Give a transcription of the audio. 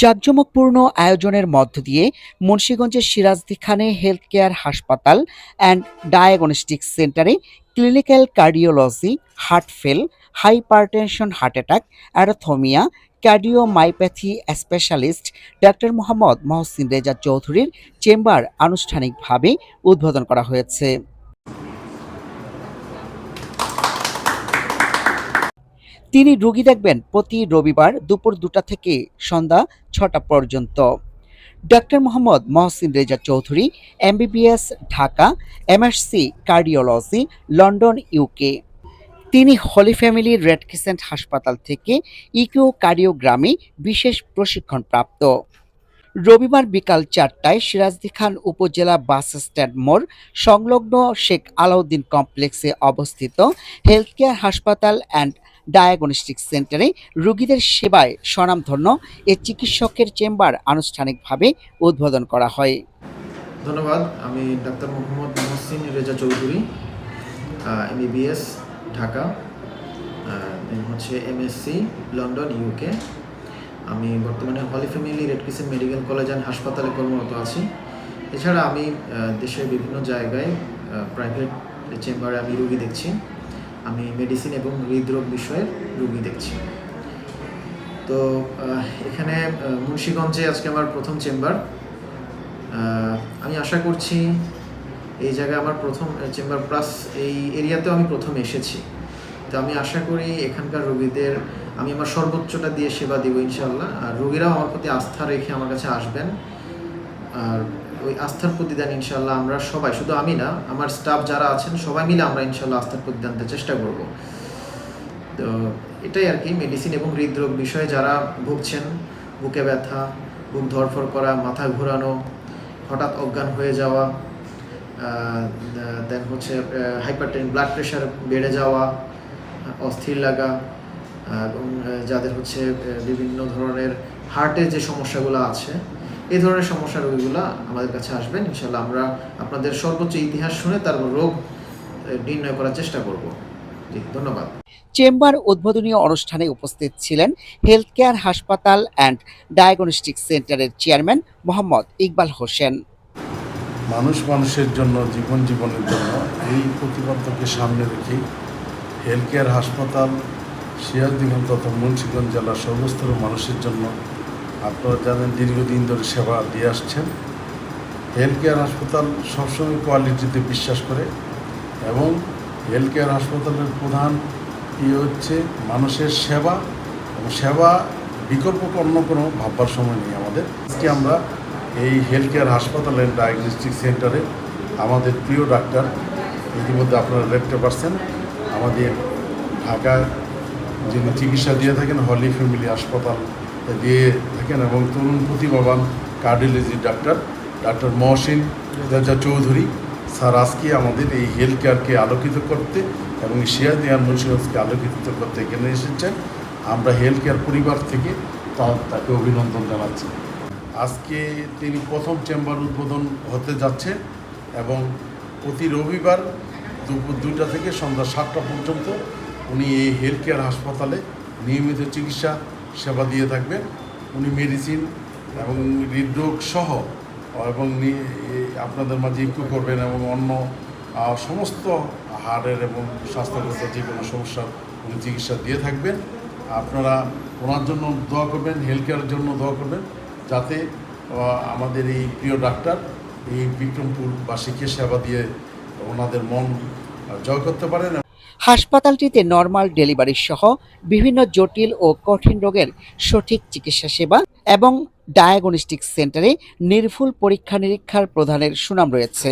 জাঁকজমকপূর্ণ আয়োজনের মধ্য দিয়ে মুন্সীগঞ্জের সিরাজদি খানে হেলথ কেয়ার হাসপাতাল অ্যান্ড ডায়াগনস্টিক সেন্টারে clinical cardiology, heart fail, hypertension heart attack, arrhythmia, cardiomyopathy specialist doctor Mohammad Mohsin Reza চৌধুরীর চেম্বার আনুষ্ঠানিকভাবে উদ্বোধন করা হয়েছে। তিনি রোগী দেখবেন প্রতি রবিবার দুপুর দুটা থেকে সন্ধ্যা ছটা পর্যন্ত। Doctor Mohammad Mohsin Reza Chowdhury, MBBS Dhaka MSc cardiology, London UK তিনি হলি ফ্যামিলি রেড ক্রিসেন্ট হাসপাতাল থেকে ইকিও কার্ডিওগ্রামে বিশেষ প্রশিক্ষণ প্রাপ্ত রবিবার বিকাল চারটায় সিরাজদি খান উপজেলা বাস স্ট্যান্ড মোড় সংলগ্ন শেখ আলাউদ্দিন কমপ্লেক্সে অবস্থিত হেলথ কেয়ার হাসপাতাল অ্যান্ড ডায়াগনস্টিক সেন্টারে রোগীদের সেবায় স্বনামধন্য এ চিকিৎসকের চেম্বার আনুষ্ঠানিকভাবে উদ্বোধন করা হয়। ধন্যবাদ, আমি ডাক্তার মোহাম্মদ মহসিন রেজা চৌধুরী এমবিবিএস ঢাকা হচ্ছে এমএসসি লন্ডন ইউকে আমি বর্তমানে Holy Family Red Crescent Medical College and হাসপাতালে কর্মরত আছি। এছাড়া আমি দেশের বিভিন্ন জায়গায় প্রাইভেট চেম্বারে আমি রুগী দেখছি। আমি মেডিসিন এবং হৃদরোগ বিষয়ের রুগী দেখছি। তো এখানে মুন্সিগঞ্জে আজকে আমার প্রথম চেম্বার। আমি আশা করছি এই জায়গায় আমার প্রথম চেম্বার প্লাস এই এরিয়াতেও আমি প্রথম এসেছি। তো আমি আশা করি এখানকার রোগীদের, আমি আমার সর্বোচ্চটা দিয়ে সেবা দিব ইনশাল্লাহ আর রোগীরাও আমার প্রতি আস্থা রেখে আমার কাছে আসবেন। আর ওই আস্থার প্রতিদান ইনশাল্লাহ আমরা সবাই, শুধু আমি না, আমার স্টাফ যারা আছেন, সবাই মিলে আমরা ইনশাল্লাহ আস্থার প্রতিদান দিতে চেষ্টা করব। তো এটাই আর কি মেডিসিন এবং হৃদরোগ বিষয়ে যারা ভুগছেন, বুকে ব্যথা, বুক ধরফর করা, মাথা ঘোরানো, হঠাৎ অজ্ঞান হয়ে যাওয়া দেন হচ্ছে হাইপারটেন ব্লাড প্রেশার বেড়ে যাওয়া, অস্থির লাগা এবং যাদের হচ্ছে বিভিন্ন ধরনের হার্টের যে সমস্যাগুলো আছে এই ধরনের সমস্যা রোগীগুলো আমাদের কাছে আসবেন। ইনশাল্লাহ আমরা আপনাদের সর্বোচ্চ ইতিহাস শুনে তার রোগ নির্ণয় করার চেষ্টা করব। জি ধন্যবাদ। চেম্বার উদ্বোধনী অনুষ্ঠানে উপস্থিত ছিলেন হেলথ কেয়ার হাসপাতাল অ্যান্ড ডায়াগনস্টিক সেন্টারের চেয়ারম্যান মোহাম্মদ ইকবাল হোসেন। মানুষ মানুষের জন্য জীবন জীবনের জন্য এই প্রতিপাদ্যকে সামনে রেখেই হেলথ কেয়ার হাসপাতাল সিরাজদিগঞ্জ তথা মুন্সিগঞ্জ জেলার সর্বস্তরের মানুষের জন্য আপনারা জানেন দীর্ঘদিন ধরে সেবা দিয়ে আসছেন। হেলথ কেয়ার হাসপাতাল সবসময় কোয়ালিটিতে বিশ্বাস করে এবং হেলথ কেয়ার হাসপাতালের প্রধান ইয়ে হচ্ছে মানুষের সেবা এবং সেবা বিকল্প অন্য কোনো ভাববার সময় নেই আমাদের। আজকে আমরা এই হেলথ কেয়ার হাসপাতাল অ্যান্ড ডায়াগনস্টিক সেন্টারে আমাদের প্রিয় ডাক্তার, ইতিমধ্যে আপনারা দেখতে পাচ্ছেন আমাদের ঢাকা যিনি চিকিৎসা দিয়ে থাকেন হলি ফ্যামিলি হাসপাতাল দিয়ে থাকেন এবং তরুণ প্রতিভাবান cardiology doctor doctor Mohsin Reza Chowdhury, sir আজকে আমাদের এই হেলথ কেয়ারকে আলোকিত করতে এবং সিয়াদিয়ান মুন্সিগঞ্জকে আলোকিত করতে এখানে এসেছেন। আমরা হেলথ কেয়ার পরিবার থেকে তাকে অভিনন্দন জানাচ্ছি। আজকে তিনি প্রথম চেম্বার উদ্বোধন হতে যাচ্ছে এবং প্রতি রবিবার দুপুর দুইটা থেকে সন্ধ্যা সাতটা পর্যন্ত উনি এই হেলথ কেয়ার হাসপাতালে নিয়মিত চিকিৎসা সেবা দিয়ে থাকবেন। উনি মেডিসিন এবং হৃদরোগ সহ এবং আপনাদের মাঝে ইকু করবেন এবং অন্য সমস্ত হাড়ের এবং স্বাস্থ্যগত যে কোনো সমস্যা উনি চিকিৎসা দিয়ে থাকবেন। আপনারা ওনার জন্য দোয়া করবেন হেলথ কেয়ারের জন্য দোয়া করবেন, যাতে আমাদের এই প্রিয় ডাক্তার, এই বিক্রমপুরবাসীকে সেবা দিয়ে ওনাদের মন জয় করতে পারেন হাসপাতালটিতে নর্মাল ডেলিভারি সহ বিভিন্ন জটিল ও কঠিন রোগের সঠিক চিকিৎসা সেবা এবং ডায়াগনস্টিক সেন্টারে নির্ভুল পরীক্ষা নিরীক্ষার প্রধানের সুনাম রয়েছে।